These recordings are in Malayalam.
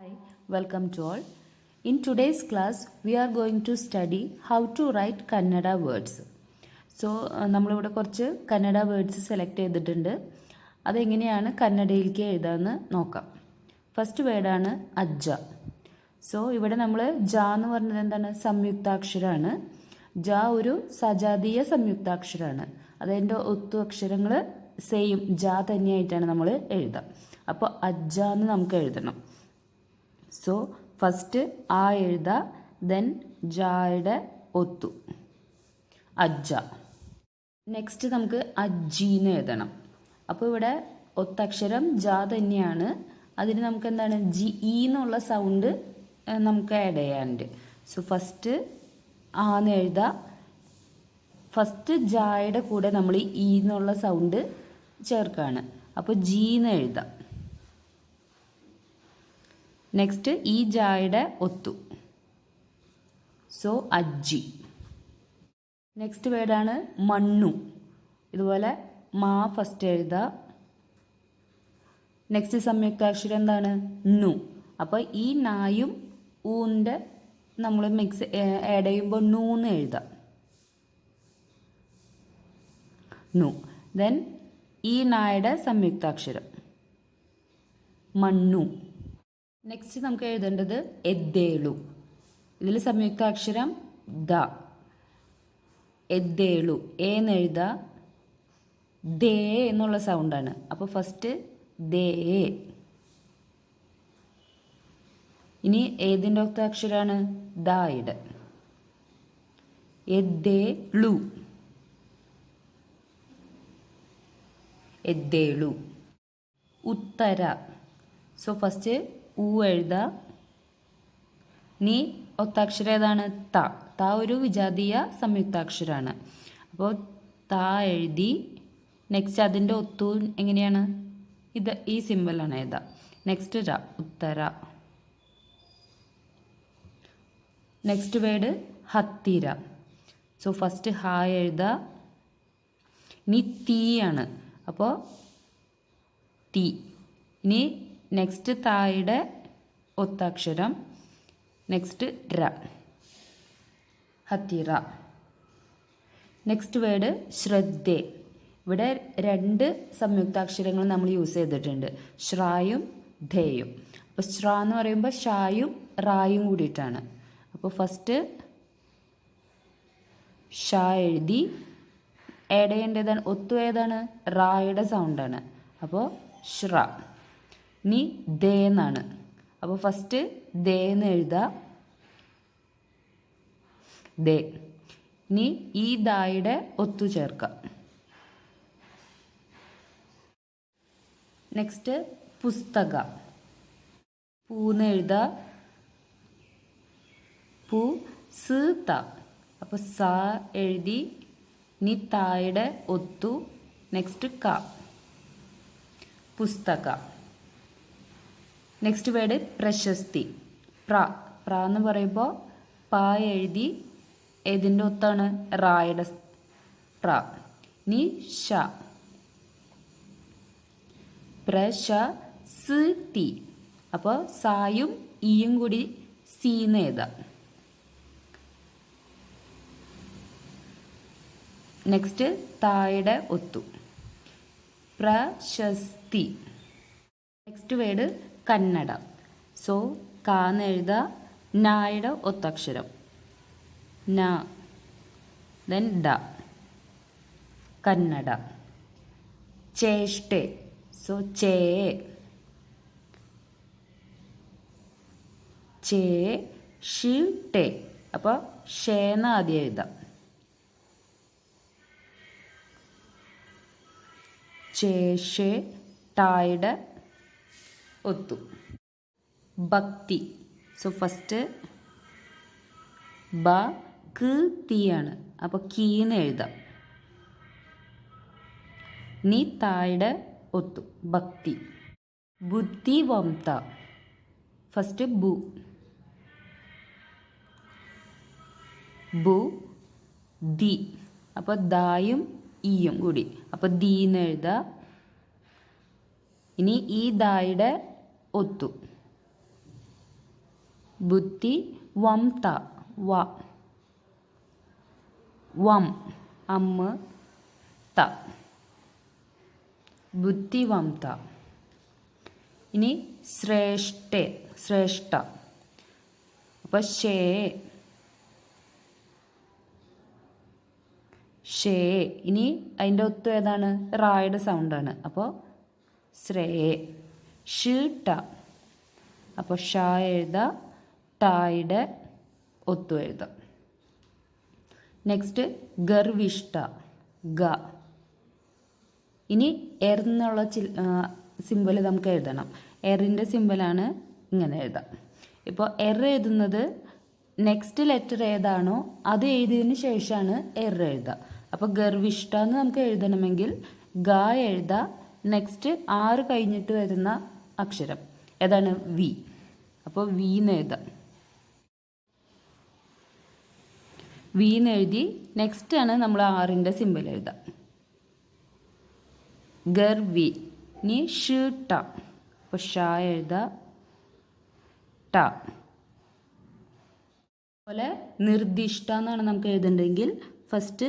Hi, welcome to all. In today's class, we are going to study how to write Kannada words. So നമ്മളിവിടെ കുറച്ച് കന്നഡ വേർഡ്സ് സെലക്ട് ചെയ്തിട്ടുണ്ട്. അതെങ്ങനെയാണ് കന്നഡയിലേക്ക് എഴുതാമെന്ന് നോക്കാം. ഫസ്റ്റ് വേർഡാണ് അജ്ജ. സോ ഇവിടെ നമ്മൾ ജ എന്ന് പറഞ്ഞത് എന്താണ്? സംയുക്താക്ഷരമാണ് ജ ഒരു സജാതീയ സംയുക്താക്ഷരമാണ് അതതിന്റെ ഒത്തു അക്ഷരങ്ങൾ സെയിം ജ തന്നെയായിട്ടാണ് നമ്മൾ എഴുതാം. അപ്പോൾ അജ്ജ എന്ന് നമുക്ക് എഴുതണം. സോ ഫസ്റ്റ് ആ എഴുത ദെൻ ജായുടെ ഒത്തു. അജ്ജ. നെക്സ്റ്റ് നമുക്ക് അജ്ജീന്ന് എഴുതണം. അപ്പോൾ ഇവിടെ ഒത്തക്ഷരം ജ തന്നെയാണ്. അതിന് നമുക്ക് എന്താണ്? ജി ഇ എന്നുള്ള സൗണ്ട് നമുക്ക് ആഡ് ചെയ്യാനുണ്ട്. സോ ഫസ്റ്റ് ആന്ന് എഴുതാം. ഫസ്റ്റ് ജായുടെ കൂടെ നമ്മൾ ഈന്നുള്ള സൗണ്ട് ചേർക്കുകയാണ് അപ്പോൾ ജീന്ന് എഴുതാം. നെക്സ്റ്റ് ഈ ജായുടെ ഒത്തു. സോ അജ്ജി. നെക്സ്റ്റ് വേർഡാണ് മണ്ണു. ഇതുപോലെ മാ ഫസ്റ്റ് എഴുതുക. നെക്സ്റ്റ് സംയുക്താക്ഷരം എന്താണ്? നു അപ്പോൾ ഈ നായും ഊന്റെ നമ്മൾ മിക്സ് ആഡ് ചെയ്യുമ്പോൾ നൂന്ന് എഴുതാം. നു ദെൻ ഈ നായുടെ സംയുക്താക്ഷരം. മണ്ണു. നെക്സ്റ്റ് നമുക്ക് എഴുതേണ്ടത് എദ്ദേളു. ഇതിൽ സംയുക്താക്ഷരം ദ. എദ്ദേളു. എന്ന് എഴുതുക ദേ എന്നുള്ള സൗണ്ടാണ് അപ്പോൾ ഫസ്റ്റ് ദേ. ഇനി ഏതിന്റെ ഒത്ത അക്ഷരമാണ് ദായുടെ. എദ്ദേളു. എദ്ദേളു. ഉത്തര. സോ ഫസ്റ്റ് ഊ എഴുതുക നീ ഒത്താക്ഷരം ഏതാണ് ത. ത ഒരു വിജാതീയ സംയുക്താക്ഷരമാണ് അപ്പോൾ ത എഴുതി നെക്സ്റ്റ് അതിന്റെ ഒത്തു എങ്ങനെയാണ്? ഇത് ഈ സിമ്പിളാണ് ഏതാ? നെക്സ്റ്റ് ര ഉത്തര. നെക്സ്റ്റ് വേർഡ് ഹത്തിര. സോ ഫസ്റ്റ് ഹ എഴുതാ. ഇനി തീ ആണ്. അപ്പോൾ തീ. ഇനി നെക്സ്റ്റ് തായുടെ ഒത്തക്ഷരം. നെക്സ്റ്റ് ഡ്ര. ഹത്തിറ. നെക്സ്റ്റ് വേർഡ് ശ്രദ്ധേ. ഇവിടെ രണ്ട് സംയുക്താക്ഷരങ്ങൾ നമ്മൾ യൂസ് ചെയ്തിട്ടുണ്ട്. ശ്രായും ധേയും. അപ്പോൾ ശ്ര എന്ന് പറയുമ്പോൾ ഷായും റായും കൂടിയിട്ടാണ്. അപ്പോൾ ഫസ്റ്റ് ഷ എഴുതി. ചെയ്യേണ്ടതാണ് ഒത്തു ഏതാണ്? റായുടെ സൗണ്ടാണ് അപ്പോൾ ശ്ര. ഇനി ദേ എന്നാണ്. അപ്പോൾ ഫസ്റ്റ് ദേ എന്ന് എഴുതുക ദേ. ഇനി ഈ ദായുടെ ഒത്തു ചേർക്കാം. നെക്സ്റ്റ് പുസ്തക. പൂന്ന് എഴുതുക പൂ സ് ത. അപ്പോൾ സ എഴുതി. നി തായുടെ ഒത്തു. നെക്സ്റ്റ് ക. പുസ്തക. നെക്സ്റ്റ് വേർഡ് പ്രശസ്തി. പ്ര പ്ര എന്ന് പറയുമ്പോൾ പ എഴുതി ഏതിന്റെ ഒത്താണ്? റായുടെ പ്ര. ഇനി ഷ പ്രശ തി അപ്പോൾ സായും ഇയും കൂടി സീന്ന് എഴുതാം. നെക്സ്റ്റ് തായുടെ ഒത്തു. പ്രശസ്തി. Next word Kannada. സോ കാന്ന് എഴുതുക നായുടെ ഒത്തക്ഷരം. ന ദെൻ ഡ. കന്നഡ. ചേഷ്ടെ. സോ ചേ. ചേ ഷേ അപ്പോൾ ഷേന്ന് ആദ്യം എഴുതാം. ചേഷെ ടായുടെ ഒത്തു. ഭക്തി. സോ ഫസ്റ്റ് ബ ക് തീയാണ് അപ്പോൾ കീന്ന് എഴുതാം. നീ തായുടെ ഒത്തു. ഭക്തി. ബുദ്ധി വംത. ഫസ്റ്റ് ബു. ബു ദി അപ്പോൾ ദായും ഇയും കൂടി. അപ്പോൾ ദീന്ന് എഴുതുക ഇനി ഈ ദായുടെ ഒത്തു. ബുദ്ധി ത വ. വം അമ്മ ത. ബുദ്ധിവം ത. ഇനി ശ്രേഷ്ഠ ശ്രേഷ്ഠ. അപ്പോൾ ഷേ ഷേ ഇനി അതിന്റെ ഒത്തു ഏതാണ്? റായുടെ സൗണ്ടാണ് അപ്പോൾ ശ്രേ. ഷീട്ട. അപ്പോൾ ഷ എഴുത ടായുടെ ഒത്തു എഴുതാം. നെക്സ്റ്റ് ഗർവിഷ്ട ഗ. ഇനി എർ എന്നുള്ള സിമ്പിൾ നമുക്ക് എഴുതണം. എറിന്റെ സിമ്പിളാണ് ഇങ്ങനെ എഴുതാം. ഇപ്പോൾ എർ എഴുതുന്നത് നെക്സ്റ്റ് ലെറ്റർ ഏതാണോ അത് എഴുതിയതിന് ശേഷമാണ് എർ എഴുതുക അപ്പോൾ ഗർവിഷ്ട എന്ന് നമുക്ക് എഴുതണമെങ്കിൽ ഗ എഴുതുക നെക്സ്റ്റ് ആറ് കഴിഞ്ഞിട്ട് വരുന്ന അക്ഷരം. ഏതാണ് വി? അപ്പോൾ വി എന്ന് എഴുതാം. വി എന്ന് എഴുതി നെക്സ്റ്റ് ആണ് നമ്മൾ ആറിന്റെ സിമ്പിൾ എഴുതാം. ഗർ വി. ഇനി ഷീട്ട അപ്പോൾ ഷ എഴുതാം ട. അതുപോലെ നിർദ്ദിഷ്ട എന്നാണ് നമുക്ക് എഴുതേണ്ടതെങ്കിൽ ഫസ്റ്റ്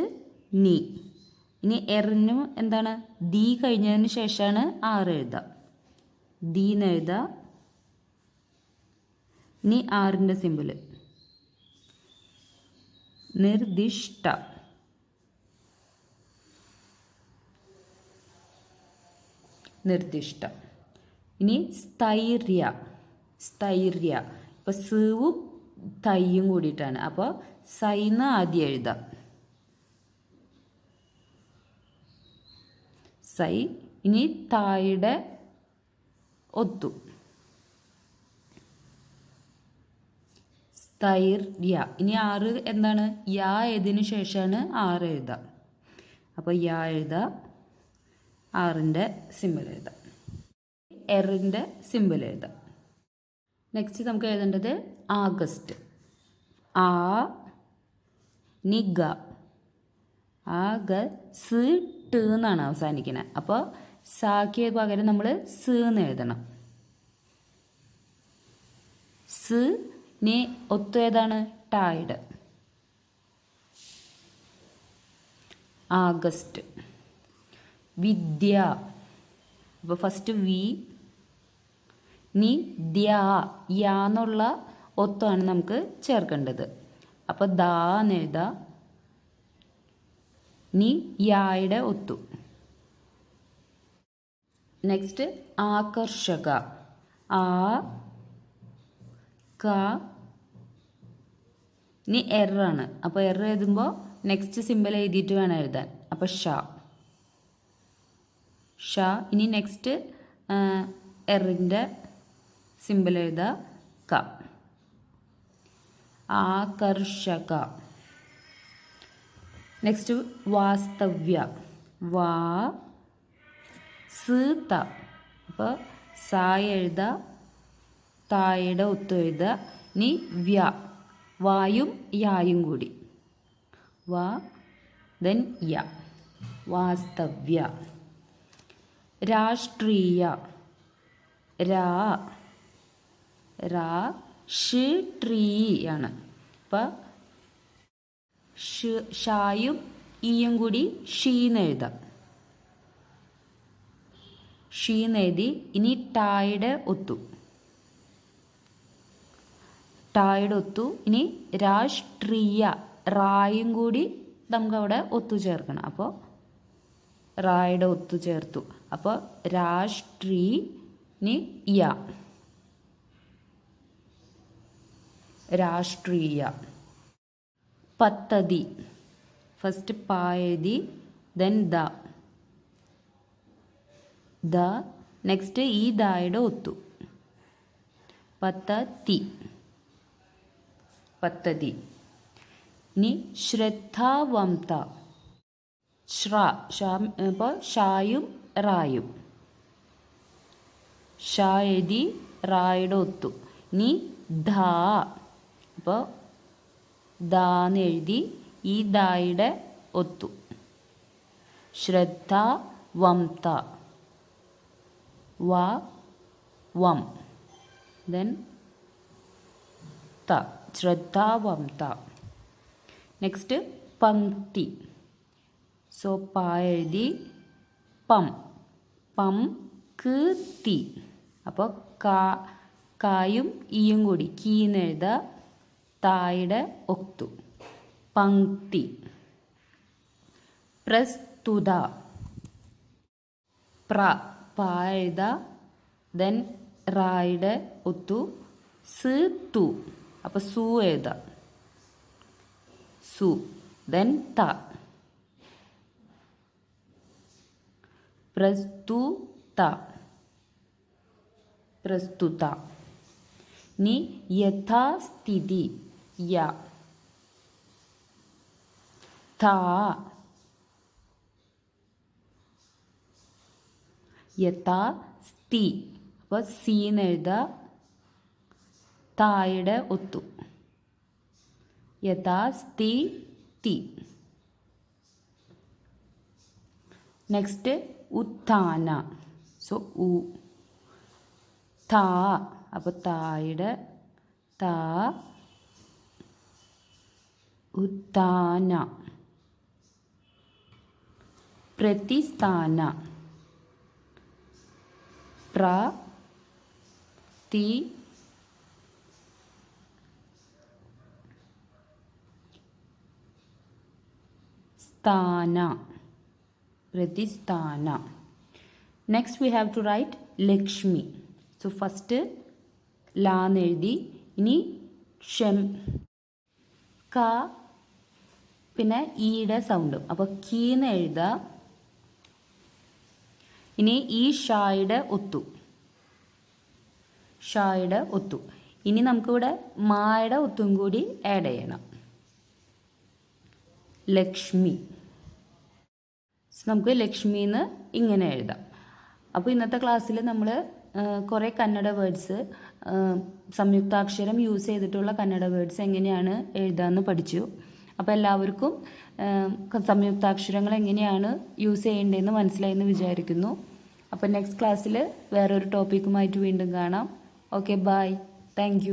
നീ. ഇനി എറിനും എന്താണ്? ദി കഴിഞ്ഞതിന് ശേഷമാണ് ആറ് എഴുതുക ദി എന്ന് എഴുതുക ഇനി ആറിന്റെ സിമ്പിൾ നിർദിഷ്ട നിർദ്ദിഷ്ട. ഇനി സ്ഥൈര്യ. സ്ഥൈര്യ. ഇപ്പോൾ സീവും തയ്യും കൂടിയിട്ടാണ്. അപ്പോൾ സൈന്ന് ആദ്യം എഴുതാം. സൈ. ഇനി തായുടെ ഒത്തു. സ്ഥൈര്യ ഇനി ആറ് എന്താണ്? യാ ഏതിനു ശേഷമാണ് ആറ് എഴുതാം അപ്പോൾ യാ എഴുതാം ആറിന്റെ സിമ്പിൾ എഴുതാം എറിന്റെ സിമ്പിൾ എഴുതാം നെക്സ്റ്റ് നമുക്ക് എഴുതേണ്ടത് ആഗസ്റ്റ്. ആ നിഗ. ആഗ സ് ട് എന്നാണ് അവസാനിക്കുന്നത് അപ്പോൾ സാക്ക് പകരം നമ്മൾ സ് എന്ന് എഴുതണം. സ് നെ ഒത്തു ഏതാണ്? ടൈഡ് ആഗസ്റ്റ്. വിദ്യ. അപ്പോൾ ഫസ്റ്റ് വി. നി ദ്യാ. യാന്നുള്ള ഒത്താണ് നമുക്ക് ചേർക്കേണ്ടത്. അപ്പോൾ ദാ എന്ന് എഴുതാം. നി യായുടെ ഒത്തു. നെക്സ്റ്റ് ആകർഷക. ആ ക ഇനി എറാണ് അപ്പോൾ എറ എഴുതുമ്പോൾ നെക്സ്റ്റ് സിമ്പിൾ എഴുതിയിട്ട് വേണം എഴുതാൻ. അപ്പോൾ ഷ. ഷ ഇനി നെക്സ്റ്റ് എറിന്റെ സിമ്പിൾ എഴുതുക ക. ആകർഷക. നെക്സ്റ്റ് വാസ്തവ്യ. വാ സീത. അപ്പോൾ സായ എഴുത തായയുടെ ഒത്തു എഴുതുക ഇനി വ്യ. വായും യായും കൂടി. വ ദെൻ യ. വാസ്തവ്യ. രാഷ്ട്രീയ. രാ രാ ഷ് ആണ് അപ്പം ഷായും ഈയും കൂടി ഷീന്ന് എഴുതാം. ഷീന്ന് എഴുതി ഇനി ടായുടെ ഒത്തു. ടായുടെ ഒത്തു ഇനി രാഷ്ട്രീയ റായും കൂടി നമുക്ക് അവിടെ ഒത്തു ചേർക്കണം. അപ്പോൾ റായുടെ ഒത്തു ചേർത്തു. അപ്പോൾ രാഷ്ട്രീ യ. രാഷ്ട്രീയ. പദ്ധതി. ഫസ്റ്റ് പായതി ദെൻ ദ. ദ നെക്സ്റ്റ് ഈ ദായുടെ ഒത്തു പദ്ധതി പദ്ധതി ഇനി ശ്രദ്ധാവംത ശ്ര ഷാ ഇപ്പോൾ ഷായും റായും ഷാ എഴുതി റായുടെ ഒത്തു ഇനി ധ അപ്പോൾ ദാന്ന് എഴുതി ഈ ദായുടെ ഒത്തു ശ്രദ്ധ വംത വ വം. ദെൻ ത ശ്രദ്ധാവം ത. നെക്സ്റ്റ് പങ്ക്തി സോ പ എഴുതി പം. പം ക് അപ്പോൾ കാ കായും ഈയും കൂടി. കീന്ന് എഴുതുക തായുടെ ഒത്തു. പങ്ക്തി പ്രസ്തുത. പ്ര പ എഴുത ദെൻ റായുടെ ഒത്തു സ് തു അപ്പോൾ സു എഴുത സു ദെൻ ത പ്രസ്തുത പ്രസ്തുത ഇനി യഥാസ്ഥിതി യ ഥ യഥാ സ്ഥി. അപ്പോൾ സീന്ന് എഴുതുക തായുടെ ഒത്തു. യഥാ സ്ഥി തി. നെക്സ്റ്റ് ഉത്ഥാന. സോ ഉ. താ അപ്പോൾ തായുടെ താ ഉത്താന പ്രതിസ്ഥാന. പ്ര തി സ്ഥാന പ്രതിസ്ഥാന. Next we have to write Lakshmi. So first ലാ എഴുതി ഇനി ക്ഷം ക പിന്നെ ഈയുടെ സൗണ്ടും അപ്പോൾ കീന്ന് എഴുതുക ഇനി ഈ ഷായുടെ ഒത്തു. ഷായുടെ ഒത്തു. ഇനി നമുക്കിവിടെ മായുടെ ഒത്തും കൂടി ആഡ് ചെയ്യണം. ലക്ഷ്മി. നമുക്ക് ലക്ഷ്മി എന്ന് ഇങ്ങനെ എഴുതാം. അപ്പോൾ ഇന്നത്തെ ക്ലാസ്സിൽ നമ്മൾ കുറേ കന്നഡ വേർഡ്സ് സംയുക്താക്ഷരം യൂസ് ചെയ്തിട്ടുള്ള കന്നഡ വേർഡ്സ് എങ്ങനെയാണ് എഴുതാമെന്ന് പഠിച്ചു. അപ്പോൾ എല്ലാവർക്കും സംയുക്താക്ഷരങ്ങൾ എങ്ങനെയാണ് യൂസ് ചെയ്യേണ്ടതെന്ന് മനസ്സിലായെന്ന് വിചാരിക്കുന്നു. അപ്പോൾ നെക്സ്റ്റ് ക്ലാസ്സിൽ വേറൊരു ടോപ്പിക്കുമായിട്ട് വീണ്ടും കാണാം. Okay bye thank